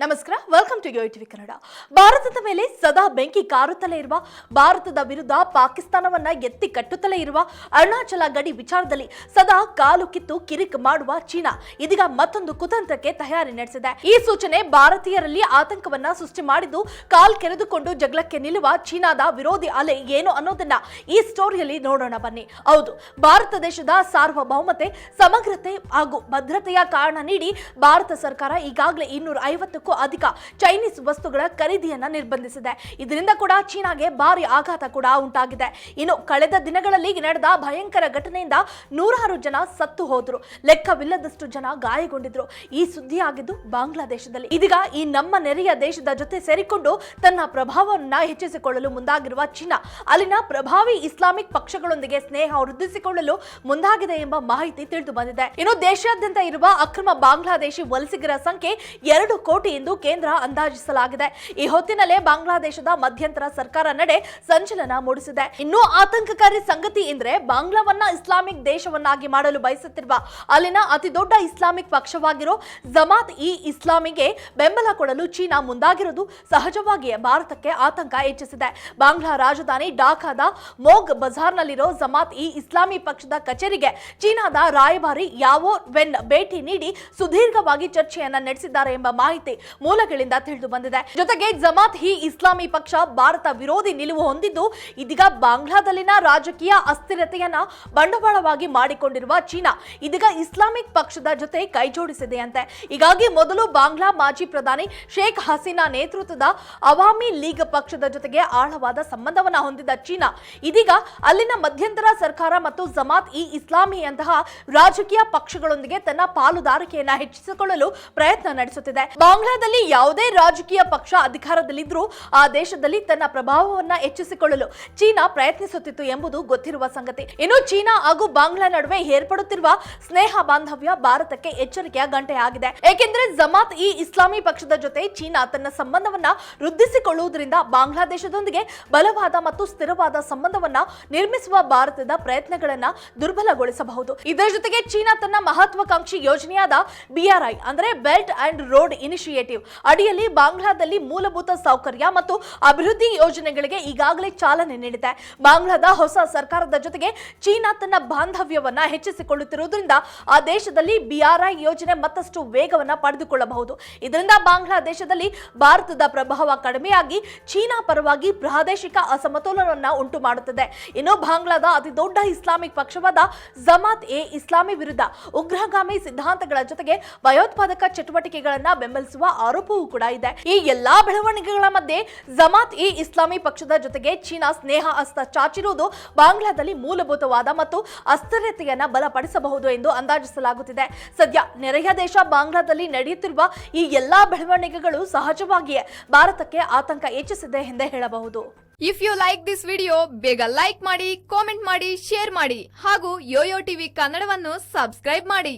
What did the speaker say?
ನಮಸ್ಕಾರ ವೆಲ್ಕಮ್ ಯೋ ಟಿವಿ ಕನ್ನಡ. ಭಾರತದ ಮೇಲೆ ಸದಾ ಬೆಂಕಿ ಕಾರುತ್ತಲೇ ಇರುವ, ಭಾರತದ ವಿರುದ್ಧ ಪಾಕಿಸ್ತಾನವನ್ನ ಎತ್ತಿ ಕಟ್ಟುತ್ತಲೇ ಇರುವ ಅರುಣಾಚಲ ಗಡಿ ವಿಚಾರದಲ್ಲಿ ಸದಾ ಕಾಲು ಕಿತ್ತು ಕಿರಿಕ್ ಮಾಡುವ ಚೀನಾ ಇದೀಗ ಮತ್ತೊಂದು ಕುತಂತ್ರಕ್ಕೆ ತಯಾರಿ ನಡೆಸಿದೆ. ಈ ಸೂಚನೆ ಭಾರತೀಯರಲ್ಲಿ ಆತಂಕವನ್ನ ಸೃಷ್ಟಿ ಮಾಡಿದ್ದು, ಕಾಲ್ ಕೆರೆದುಕೊಂಡು ಜಗಳಕ್ಕೆ ನಿಲ್ಲುವ ಚೀನಾದ ವಿರೋಧಿ ಅಲೆ ಏನು ಅನ್ನೋದನ್ನ ಈ ಸ್ಟೋರಿಯಲ್ಲಿ ನೋಡೋಣ ಬನ್ನಿ. ಹೌದು, ಭಾರತ ದೇಶದ ಸಾರ್ವಭೌಮತೆ, ಸಮಗ್ರತೆ ಹಾಗೂ ಭದ್ರತೆಯ ಕಾರಣ ನೀಡಿ ಭಾರತ ಸರ್ಕಾರ ಈಗಾಗಲೇ ಇನ್ನೂರ ಐವತ್ತಕ್ಕೂ ಅಧಿಕ ಚೈನೀಸ್ ವಸ್ತುಗಳ ಖರೀದಿಯನ್ನ ನಿರ್ಬಂಧಿಸಿದೆ. ಇದರಿಂದ ಕೂಡ ಚೀನಾಗೆ ಭಾರಿ ಆಘಾತ ಕೂಡ ಉಂಟಾಗಿದೆ. ಇನ್ನು ಕಳೆದ ದಿನಗಳಲ್ಲಿ ನಡೆದ ಭಯಂಕರ ಘಟನೆಯಿಂದ ನೂರಾರು ಜನ ಸತ್ತು ಹೋದ್ರು. ಲೆಕ್ಕವಿಲ್ಲದಷ್ಟು ಜನ ಗಾಯಗೊಂಡಿದ್ರು. ಈ ಸುದ್ದಿ ಆಗಿದ್ದು ಬಾಂಗ್ಲಾದೇಶದಲ್ಲಿ. ಇದೀಗ ಈ ನಮ್ಮ ನೆರೆಯ ದೇಶದ ಜೊತೆ ಸೇರಿಕೊಂಡು ತನ್ನ ಪ್ರಭಾವವನ್ನ ಹೆಚ್ಚಿಸಿಕೊಳ್ಳಲು ಮುಂದಾಗಿರುವ ಚೀನಾ, ಅಲ್ಲಿನ ಪ್ರಭಾವಿ ಇಸ್ಲಾಮಿಕ್ ಪಕ್ಷಗಳೊಂದಿಗೆ ಸ್ನೇಹ ವೃದ್ಧಿಸಿಕೊಳ್ಳಲು ಮುಂದಾಗಿದೆ ಎಂಬ ಮಾಹಿತಿ ತಿಳಿದು ಬಂದಿದೆ. ಇನ್ನು ದೇಶಾದ್ಯಂತ ಇರುವ ಅಕ್ರಮ ಬಾಂಗ್ಲಾದೇಶಿ ವಲಸಿಗರ ಸಂಖ್ಯೆ ಎರಡು ಕೋಟಿ ಎಂದು ಕೇಂದ್ರ ಅಂದಾಜಿಸಲಾಗಿದೆ. ಈ ಹೊತ್ತಿನಲ್ಲೇ ಬಾಂಗ್ಲಾದೇಶದ ಮಧ್ಯಂತರ ಸರ್ಕಾರ ನಡೆ ಸಂಚಲನ ಮೂಡಿಸಿದೆ. ಇನ್ನು ಆತಂಕಕಾರಿ ಸಂಗತಿ ಎಂದ್ರೆ ಬಾಂಗ್ಲಾವನ್ನ ಇಸ್ಲಾಮಿಕ್ ದೇಶವನ್ನಾಗಿ ಮಾಡಲು ಬಯಸುತ್ತಿರುವ ಅಲ್ಲಿನ ಅತಿ ದೊಡ್ಡ ಇಸ್ಲಾಮಿಕ್ ಪಕ್ಷವಾಗಿರೋ ಜಮಾತ್ ಇ ಇಸ್ಲಾಮಿಗೆ ಬೆಂಬಲ ಕೊಡಲು ಚೀನಾ ಮುಂದಾಗಿರುವುದು ಸಹಜವಾಗಿಯೇ ಭಾರತಕ್ಕೆ ಆತಂಕ ಹೆಚ್ಚಿಸಿದೆ. ಬಾಂಗ್ಲಾ ರಾಜಧಾನಿ ಢಾಕಾದ ಮೋಗ್ ಬಜಾರ್ನಲ್ಲಿರೋ ಜಮಾತ್ ಇ ಇಸ್ಲಾಮಿ ಪಕ್ಷದ ಕಚೇರಿಗೆ ಚೀನಾದ ರಾಯಭಾರಿ ಯಾವೋ ವೆನ್ ಭೇಟಿ ನೀಡಿ ಸುದೀರ್ಘವಾಗಿ ಚರ್ಚೆಯನ್ನ ನಡೆಸಿದ್ದಾರೆ ಎಂಬ ಮಾಹಿತಿ ಮೂಲಗಳಿಂದ ತಿಳಿದು ಬಂದಿದೆ. ಜೊತೆಗೆ ಜಮಾತ್ ಹಿ ಇಸ್ಲಾಮಿ ಪಕ್ಷ ಭಾರತ ವಿರೋಧಿ ನಿಲುವು ಹೊಂದಿದ್ದು, ಇದೀಗ ಬಾಂಗ್ಲಾದಲ್ಲಿನ ರಾಜಕೀಯ ಅಸ್ಥಿರತೆಯನ್ನ ಬಂಡವಾಳವಾಗಿ ಮಾಡಿಕೊಂಡಿರುವ ಚೀನಾ, ಇದೀಗ ಇಸ್ಲಾಮಿಕ್ ಪಕ್ಷದ ಜೊತೆ ಕೈಜೋಡಿಸಿದೆಯಂತೆ ಹೀಗಾಗಿ ಮೊದಲು ಬಾಂಗ್ಲಾ ಮಾಜಿ ಪ್ರಧಾನಿ ಶೇಖ್ ಹಸೀನಾ ನೇತೃತ್ವದ ಅವಾಮಿ ಲೀಗ್ ಪಕ್ಷದ ಜೊತೆಗೆ ಆಳವಾದ ಸಂಬಂಧವನ್ನ ಹೊಂದಿದ ಚೀನಾ, ಇದೀಗ ಅಲ್ಲಿನ ಮಧ್ಯಂತರ ಸರ್ಕಾರ ಮತ್ತು ಜಮಾತ್ ಇ ಇಸ್ಲಾಮಿಯಂತಹ ರಾಜಕೀಯ ಪಕ್ಷಗಳೊಂದಿಗೆ ತನ್ನ ಪಾಲುದಾರಿಕೆಯನ್ನ ಹೆಚ್ಚಿಸಿಕೊಳ್ಳಲು ಪ್ರಯತ್ನ ನಡೆಸುತ್ತಿದೆ. ಬಾಂಗ್ಲಾದಲ್ಲಿ ಯಾವುದೇ ರಾಜಕೀಯ ಪಕ್ಷ ಅಧಿಕಾರದಲ್ಲಿದ್ದರೂ ಆ ದೇಶದಲ್ಲಿ ತನ್ನ ಪ್ರಭಾವವನ್ನ ಹೆಚ್ಚಿಸಿಕೊಳ್ಳಲು ಚೀನಾ ಪ್ರಯತ್ನಿಸುತ್ತಿತ್ತು ಎಂಬುದು ಗೊತ್ತಿರುವ ಸಂಗತಿ. ಇನ್ನು ಚೀನಾ ಹಾಗೂ ಬಾಂಗ್ಲಾ ನಡುವೆ ಏರ್ಪಡುತ್ತಿರುವ ಸ್ನೇಹ ಬಾಂಧವ್ಯ ಭಾರತಕ್ಕೆ ಎಚ್ಚರಿಕೆಯ ಗಂಟೆಯಾಗಿದೆ. ಏಕೆಂದರೆ ಜಮಾತ್ ಇ ಇಸ್ಲಾಮಿ ಪಕ್ಷದ ಜೊತೆ ಚೀನಾ ತನ್ನ ಸಂಬಂಧವನ್ನ ವೃದ್ಧಿಸಿಕೊಳ್ಳುವುದರಿಂದ ಬಾಂಗ್ಲಾದೇಶದೊಂದಿಗೆ ಬಲವಾದ ಮತ್ತು ಸ್ಥಿರವಾದ ಸಂಬಂಧವನ್ನ ನಿರ್ಮಿಸುವ ಭಾರತದ ಪ್ರಯತ್ನಗಳನ್ನ ದುರ್ಬಲಗೊಳಿಸಬಹುದು. ಇದರ ಜೊತೆಗೆ ಚೀನಾ ತನ್ನ ಮಹತ್ವಾಕಾಂಕ್ಷಿ ಯೋಜನೆಯಾದ ಬಿಆರ್ಐ, ಅಂದ್ರೆ ಬೆಲ್ಟ್ ಅಂಡ್ ರೋಡ್ ಇನಿಷಿಯೇಟಿವ್, ಅಡಿಯಲ್ಲಿ ಬಾಂಗ್ಲಾದಲ್ಲಿ ಮೂಲಭೂತ ಸೌಕರ್ಯ ಮತ್ತು ಅಭಿವೃದ್ಧಿ ಯೋಜನೆಗಳಿಗೆ ಈಗಾಗಲೇ ಚಾಲನೆ ನೀಡಿದೆ. ಬಾಂಗ್ಲಾದ ಹೊಸ ಸರ್ಕಾರದ ಜೊತೆಗೆ ಚೀನಾ ತನ್ನ ಬಾಂಧವ್ಯವನ್ನ ಹೆಚ್ಚಿಸಿಕೊಳ್ಳುತ್ತಿರುವುದರಿಂದ ಆ ದೇಶದಲ್ಲಿ ಬಿಆರ್ಐ ಯೋಜನೆ ಮತ್ತಷ್ಟು ವೇಗವನ್ನ ಪಡೆದುಕೊಳ್ಳಬಹುದು. ಇದರಿಂದ ಬಾಂಗ್ಲಾದೇಶದಲ್ಲಿ ಭಾರತದ ಪ್ರಭಾವ ಕಡಿಮೆಯಾಗಿ ಚೀನಾ ಪರವಾಗಿ ಪ್ರಾದೇಶಿಕ ಅಸಮತೋಲನವನ್ನ ಉಂಟು ಮಾಡುತ್ತದೆ ಇನ್ನು ಬಾಂಗ್ಲಾದ ಅತಿ ದೊಡ್ಡ ಇಸ್ಲಾಮಿಕ್ ಪಕ್ಷವಾದ ಜಮಾತ್ ಎ ಇಸ್ಲಾಮಿ ವಿರುದ್ಧ ಉಗ್ರಗಾಮಿ ಸಿದ್ಧಾಂತಗಳ ಜೊತೆಗೆ ಭಯೋತ್ಪಾದಕ ಚಟುವಟಿಕೆಗಳನ್ನ ಬೆಂಬಲಿಸುವ ಆರೋಪವೂ ಕೂಡ ಇದೆ. ಈ ಎಲ್ಲಾ ಬೆಳವಣಿಗೆಗಳ ಮಧ್ಯೆ ಜಮಾತ್ ಇ ಇಸ್ಲಾಮಿ ಪಕ್ಷದ ಜೊತೆಗೆ ಚೀನಾ ಸ್ನೇಹ ಹಸ್ತ ಚಾಚಿರುವುದು ಬಾಂಗ್ಲಾದಲ್ಲಿ ಮೂಲಭೂತವಾದ ಮತ್ತು ಅಸ್ಥಿರತೆಯನ್ನ ಬಲಪಡಿಸಬಹುದು ಎಂದು ಅಂದಾಜಿಸಲಾಗುತ್ತಿದೆ. ಸದ್ಯ ನೆರೆಯ ದೇಶ ಬಾಂಗ್ಲಾದಲ್ಲಿ ನಡೆಯುತ್ತಿರುವ ಈ ಎಲ್ಲಾ ಬೆಳವಣಿಗೆಗಳು ಸಹಜವಾಗಿಯೇ ಭಾರತಕ್ಕೆ ಆತಂಕ ಹೆಚ್ಚಿಸಿದೆ ಎಂದೇ ಹೇಳಬಹುದು. If you like this video ಬೇಗ ಲೈಕ್ ಮಾಡಿ ಕಾಮೆಂಟ್ ಮಾಡಿ ಶೇರ್ ಮಾಡಿ ಹಾಗೂ ಯೋಯೋ ಟಿವಿ ಕನ್ನಡವನ್ನು ಸಬ್ಸ್ಕ್ರೈಬ್ ಮಾಡಿ.